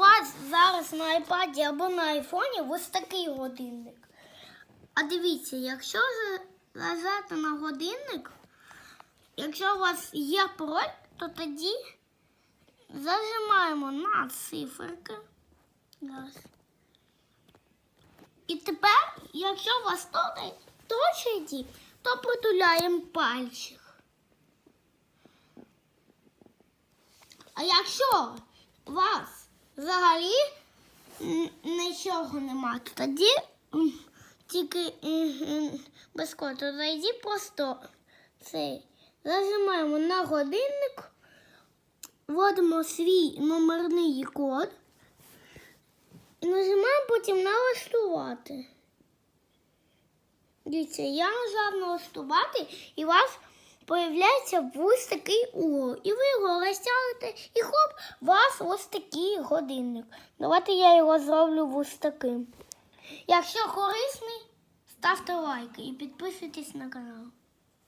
вас зараз на iPad або на айфоні ось такий годинник. А дивіться, якщо нажати на годинник, якщо у вас є пароль, то тоді зажимаємо на циферки. І тепер, якщо у вас тут точить, то притуляємо пальчик. А якщо у вас взагалі нічого немає, тоді тільки м, м, без коду, тоді просто цей. Зажимаємо на годинник, вводимо свій номерний код і нажимаємо потім налаштувати. Дивіться, я нажав налаштувати і вас появляється ось такий угол. І ви його розтягуєте і хоп, у вас ось такий годинник. Давайте я його зроблю ось таким. Якщо корисний, ставте лайки і підписуйтесь на канал.